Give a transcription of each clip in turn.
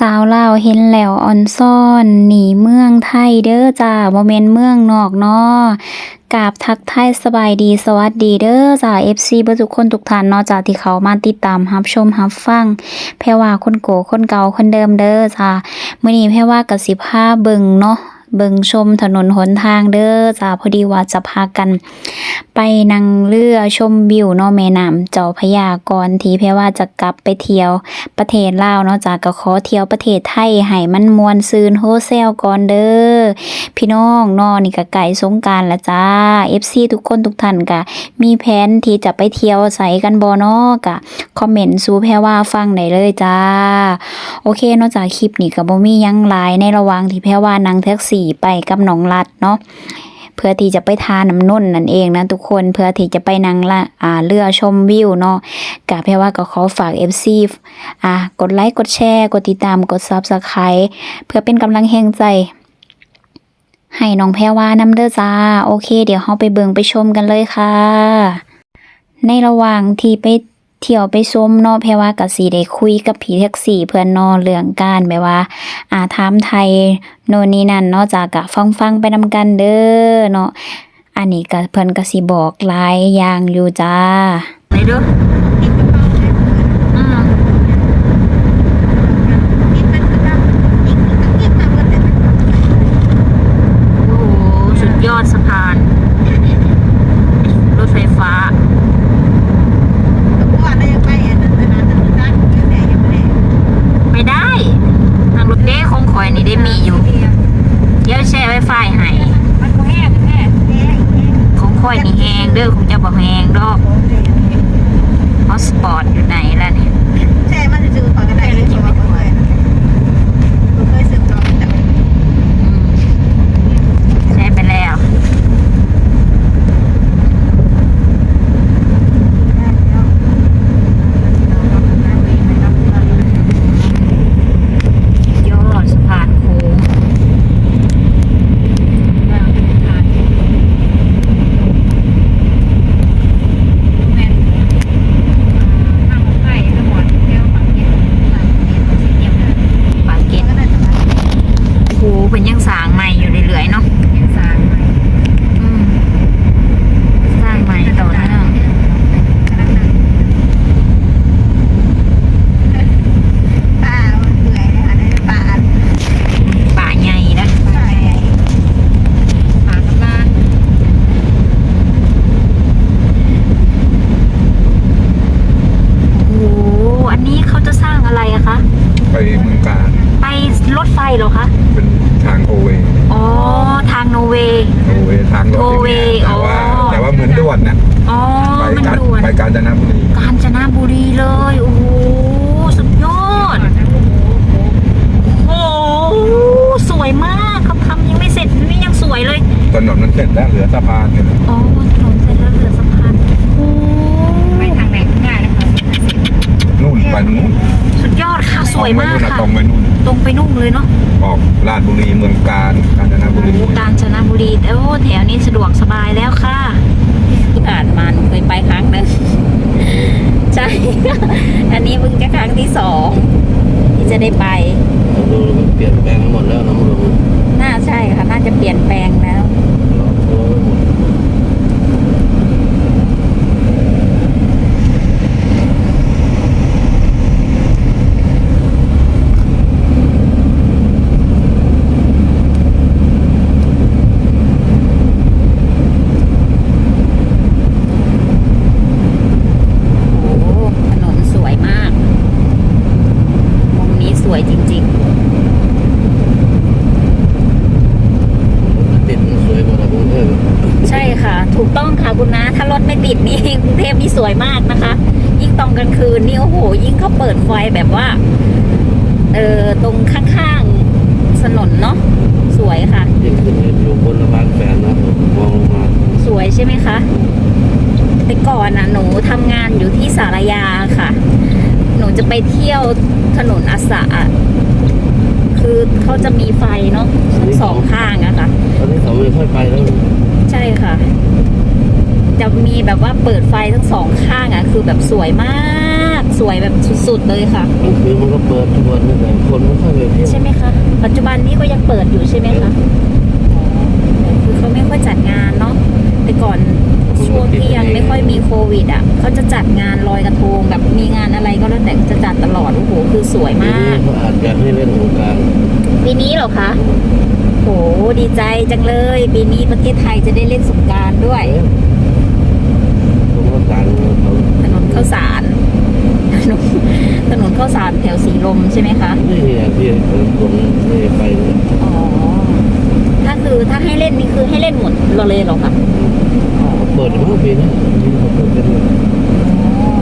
สาวลาวเห็นแล้วออนซ่อนหนีเมืองไทยเด้อจ้าโมเมนเมืองนอกเนาะกราบทักทายสบายดีสวัสดีเด้อจ้าเอฟซีบ่ทุกคนทุกท่านเนาะจ้าที่เขามาติดตามรับชมรับฟังแพรว่าคนโกคนเก่าคนเดิมเด้อจ้ามื้อนี้แพรว่าก็สิพาเบิงเนาะ เบิ่งชมถนนหนทางเด้อจ้าพอดีว่าจะพากัน ไปนั่งเรือชมวิวเนาะแม่น้ำเจ้าพยาก่อนที่แพรว่าจะกลับไปเที่ยวประเทศลาวเนาะจ้าก็ขอเที่ยวประเทศไทยให้มันมวนซืนโฮเซลก่อนเด้อพี่น้องนาะนี่ก็ไก่สงการละจ้า FC ทุกคนทุกท่านก็มีแผนที่จะไปเที่ยวใส่กันบ่เนาะก็คอมเมนต์สู่แพรว่าฟังได้เลยจ้า โอเคนาะจ้าคลิปนี้ก็บ่มีหยังหลายในระหว่างที่แพรว่านั่งแท็กซี่ไปกับน้องรัดเนาะเพื่อที่จะไปทาน้ำนุ่นนั่นเองนะทุกคนเพื่อที่จะไปนั่งละอ่าเรือชมวิวเนาะกะแพรว่าก็ขอฝาก FC อ่ากดไลค์กดแชร์ กดติดตามกด Subscribe เพื่อเป็นกำลังแห่งใจให้น้องแพรว่านำเด้อจ้า โอเค เดี๋ยวเฮาไปเบิงไปชมกันเลยค่ะ ในระหว่างที่ไป เที่ยวไปชมเนาะแพรว่าก็สิได้คุยกับพี่แท็กซี่เพื่อนนอเรื่องการแบบว่า อาถามไทยโน่นนี่นั่นเนาะจากกะฟังฟังไปนำกันเด้อเนาะอันนี้ก็เพิ่นก็สิบอกหลายอย่างอยู่จ้าไปเด้อ สร็จแล้วเหลือสะพานอยู่อ๋อถนนเสร็จแล้วเหลือสะพานโอ้นู่นไปนู่นสุดยอดค่ะสวยมากค่ะตรงไปนู่นตรงไปนุ่งเลยเนาะออกลาดบุรีเมืองการกาญจนบุโอ้รีโหกาญจนบุรีโอ้แถวนี้สะดวกสบายแล้วค่ะที่ผ่านมาหนูเคยไปครั้งหนึ่งใช่อันนี้เพิ่งจะครั้งที่สองที่จะได้ไปดูมันเปลี่ยนแปลงหมดแล้วน้ำลงน่าใช่ค่ะน่าจะเปลี่ยนแปลงแล้ว โอ้โหถนนสวยมาก มุมนี้สวยจริง ติดสวยกว่าในกรุงเทพ ๆ ใช่ค่ะ ถูกต้องค่ะคุณนะ ถ้ารถไม่ติดนี่กรุงเทพนี่สวยมากนะคะ ยิ่งตอนกลางคืนนี่โอ้โห ยิ่งเขาเปิดไฟแบบว่า เออตรงข้างๆถนนเนาะสวยค่ะยิ่งขึ้นอยู่บนสะพานแฟนนะมองลงมาสวยใช่ไหมคะแต่ก่อนน่ะหนูทำงานอยู่ที่สารยาค่ะ หนูจะไปเที่ยวถนนอาสาคือเขาจะมีไฟเนาะทั้งสองข้างอะค่ะตอนนี้เขาไม่ค่อยไปแล้วใช่ค่ะ จะมีแบบว่าเปิดไฟทั้งสองข้างอะคือแบบสวยมากสวยแบบสุดๆเลยค่ะกลางคืนมันก็เปิดทุกวันนี่แต่คนไม่ค่อยไปจจุบันนี้ก็ยังเปิดอยู่ใช่ไหมคะอ๋อคือเขาไม่ค่อยจัดงานเนาะแต่ก่อนช่วงที่ยังไม่ค่อยมีโควิดอะเขาจะจัดงานลอยกระทงแบบมีงานอะไรก็แล้วแต่จะจัดตลอดโอ้โหคือสวยปีมานี้กเขาอาจจะให้เล่นสงกรารปีนี้เหรอคะโหดีใจจังเลย ปีนี้ประเทศไทยจะได้เล่นสงกรารด้วย สงกรารเขาถนนข้าวสารถนนถนนข้าวสารแถวสีลมใช่ไหมคะไม่เห็นที่เขาลงไม่ไปเลยอ๋อถ้าคือถ้าให้เล่นนี่คือให้เล่นหมดเราเลยเหรอคะอ๋อเปิดมั้งปีนี้ปีนี้เขาเปิดกันเลย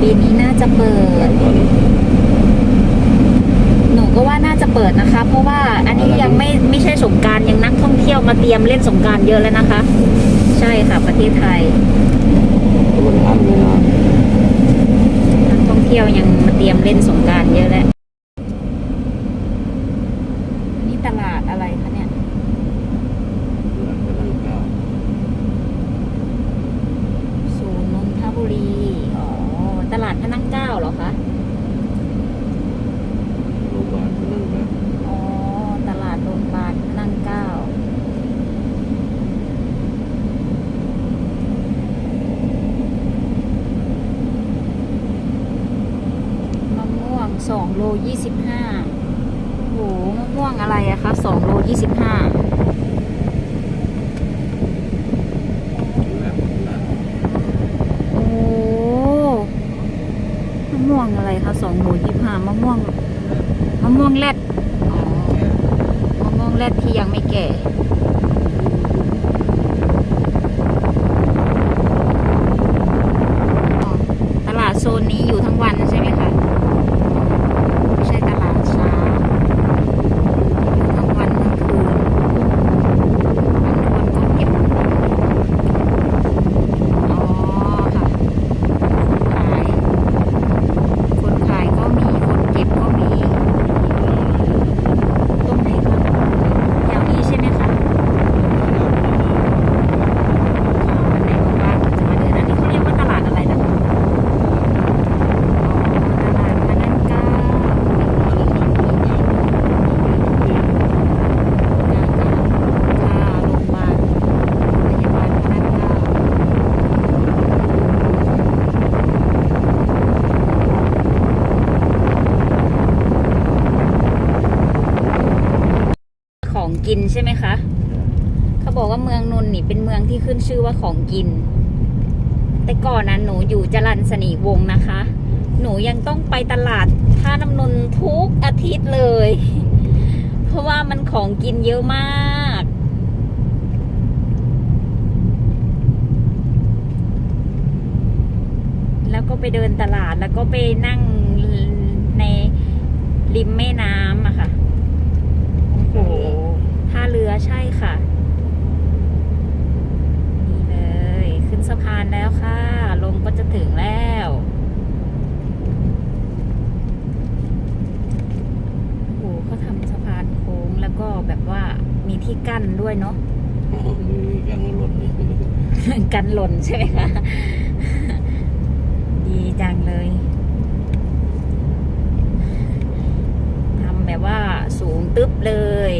ปีนี้น่าจะเปิด ตอนหนูก็ว่าน่าจะเปิดนะคะ เพราะว่าอันนี้ยังไม่ไม่ใช่สงกรารยังนักท่องเที่ยวมาเตรียมเล่นสงกรารเยอะแล้วนะคะ ใช่ค่ะประเทศไทย นทันเวลานักท่องเที่ยวยังมาเตรียมเล่นสงกรารเยอะแล้วนี่ตลาดอะไรคะเนี่ย หลังจากนั้นก็ ศูนย์นนทบุรี อ๋อ ตลาดพระนั่งเกล้าเหรอคะ โรงพยาบาลนั่นแบบ อ๋อ ตลาดโรงพยาบาลพระนั่งเกล้ามะม่วงสอง โลยี่สิบห้าโหมะม่วงอะไรอะคะสองโลยี่สิบห้าโอ้มะม่วงอะไรคะสองโลยี่ห้ามะม่วงมะม่วงแรดอ๋อมะม่วงแรดที่ยังไม่แก่ตลาดโซนนี้อยู่ทั้งวันใช่ไหมคะ ไม่ใช่ตลาดเช้าอยู่ทั้งวันทั้งคืนวันคนก็เก็บ อ๋อค่ะ คนขาย คนขายก็มี คนเก็บก็มี ตรงไหนคะแถวนี้ใช่ไหมคะอ๋อวันไหนว่างๆจะมาเดินอันนี้เขาเรียกว่าตลาดอะไรนะคะ ตลาดพนันเก้าค่ะโรงพยาบาลพยาบาลพนันเก้าของกิ นใช่ไหมคะ เขาบอกว่าเมืองนนท์นี่เป็นเมืองที่ขึ้นชื่อว่าของกิน แต่ก่อนนั้นหนูอยู่จรัญสนิวงนะคะ หนูยังต้องไปตลาดท่าน้ำนนท์ทุกอาทิตย์เลย เพราะว่ามันของกินเยอะมากแล้วก็ไปเดินตลาดแล้วก็ไปนั่งในริมแม่น้ำอะค่ะ โอ้โหท่าเรือ ใช่ค่ะ นี่เลย ขึ้นสะพานแล้วค่ะ ลงก็จะถึงแล้ว โอ้โหเขาทำสะพานโค้งแล้วก็แบบว่ามีที่กั้นด้วยเนาะมีการรถกันหล่นใช่ไหมคะ ดีจังเลย ทำแบบว่าสูงตึ๊บเลย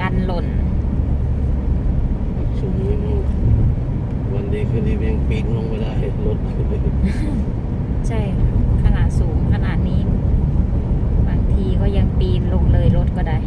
กันหล่น สูงนี่มัน วันดีคืนดียังปีนลงไปได้รถ ใช่ค่ะขนาดสูงขนาดนี้ บางทีก็ยังปีนลงเลยรถก็ได้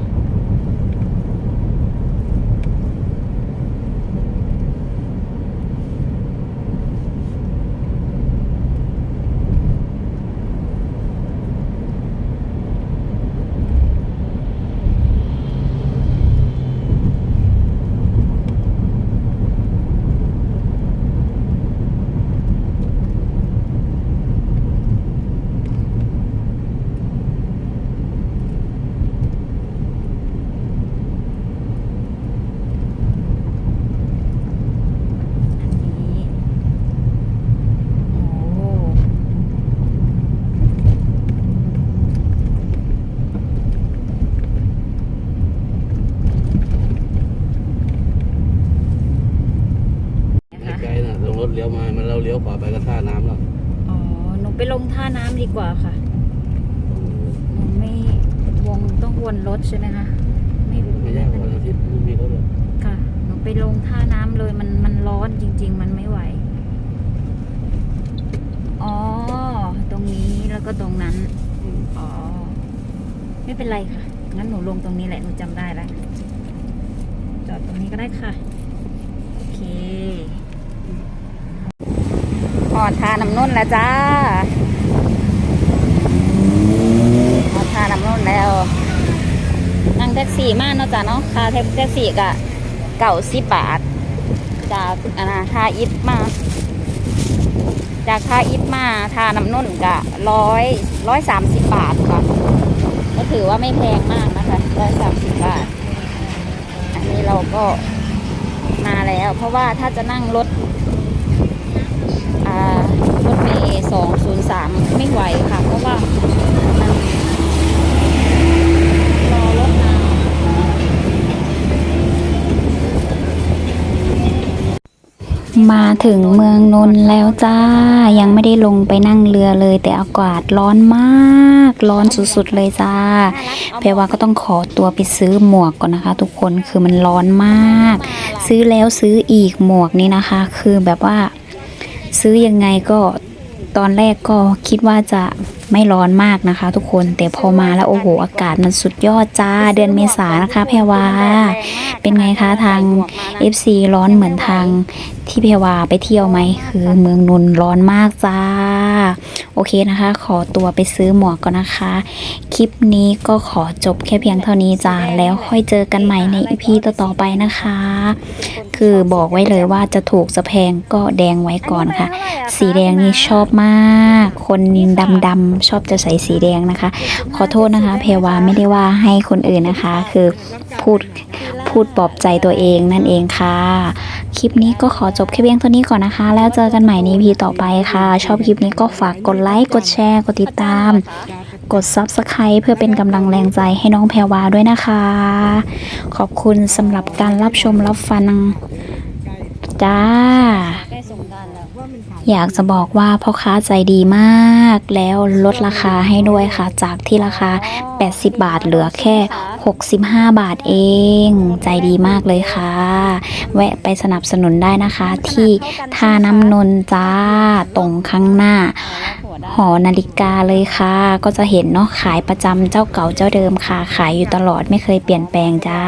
อันนี้ โอ้นะคะ ไกลๆนะตรงรถเลี้ยวมา มันเราเลี้ ยวขวาไปก็ท่าน้ำแล้วอ๋อ หนูไปลงท่าน้ำดีกว่าค่ะ หนูไม่วงต้องววนรถใช่ไหมคะ ไม่รู้ไม่ยากวันอาทิตย์ไม่มีรถหรอกค่ะ หนูไปลงท่าน้ำเลยมันมันร้อนจริง ๆ มันไม่ไหว อ๋อ ตรงนี้แล้วก็ตรงนั้น อ๋อ ไม่เป็นไรค่ะ งั้นหนูลงตรงนี้แหละ หนูจำได้แล้ว จอดตรงนี้ก็ได้ค่ะ โอเค พอดทาน้ำนุ่นแล้วจ้าพอดทาน้ำนุ่นแล้ว นั่งแท็กซี่มากเนาะจ้ะเนาะค่าแท็กซี่ก็เก่าสิบบาท จากอันนะท่าอิฟมา จากท่าอิฟมาทาน้ำนุ่นก็ร้อยร้อยสามสิบบาทค่ะก็ถือว่าไม่แพงมากนะคะร้อยสามสิบบาท อันนี้เราก็มาแล้ว เพราะว่าถ้าจะนั่งรถ รถเมย์สองศูนย์สามไม่ไหวค่ะ เพราะว่ามันรอรถนานมาถึงเมืองนนท์แล้วจ้า ยังไม่ได้ลงไปนั่งเรือเลย แต่อากาศร้อนมาก ร้อนสุดๆเลยจ้าแปลว่าก็ต้องขอตัวไปซื้อหมวกก่อนนะคะ ทุกคนคือมันร้อนมาก ซื้อแล้วซื้ออีกหมวกนี่นะคะ คือแบบว่า ซื้อยังไงก็ตอนแรกก็คิดว่าจะไม่ร้อนมากนะคะ ทุกคนแต่พอมาแล้วโอ้โหอากาศมันสุดยอดจ้าเดือนเมษานะคะแพรวาเป็นไงคะทาง FC ร้อนเหมือนทางที่แพรวาไปเที่ยวไหมคือเมืองนนร้อนมากจ้า โอเคนะคะ ขอตัวไปซื้อหมวกก่อนนะคะ คลิปนี้ก็ขอจบแค่เพียงเท่านี้จ้าแล้วค่อยเจอกันใหม่ใน EP ต่อๆไปนะคะ คือบอกไว้เลยว่าจะถูกจะแพงก็แดงไว้ก่อนค่ะ สีแดงนี่ชอบมาก คนดำๆชอบจะใส่สีแดงนะคะ ขอโทษนะคะ เพรวาไม่ได้ว่าให้คนอื่นนะคะ คือพูดพูดปลอบใจตัวเองนั่นเองค่ะ คลิปนี้ก็ขอจบแค่เพียงเท่านี้ก่อนนะคะ แล้วเจอกันใหม่ใน EP ต่อไปค่ะ ชอบคลิปนี้ก็ฝากกดไลค์กดแชร์กดติดตาม กด Subscribe เพื่อเป็นกำลังแรงใจให้น้องแพรวาด้วยนะคะ ขอบคุณสำหรับการรับชมรับฟังจ้า อยากจะบอกว่าพ่อค้าใจดีมาก แล้วลดราคาให้ด้วยค่ะ จากที่ราคา 80 บาทเหลือแค่ 65 บาทเอง ใจดีมากเลยค่ะ แวะไปสนับสนุนได้นะคะ ที่ท่าน้ำนนท์จ้าตรงข้างหน้า หอนาฬิกาเลยค่ะ ก็จะเห็นเนาะขายประจำเจ้าเก่าเจ้าเดิมค่ะ ขายอยู่ตลอดไม่เคยเปลี่ยนแปลงจ้า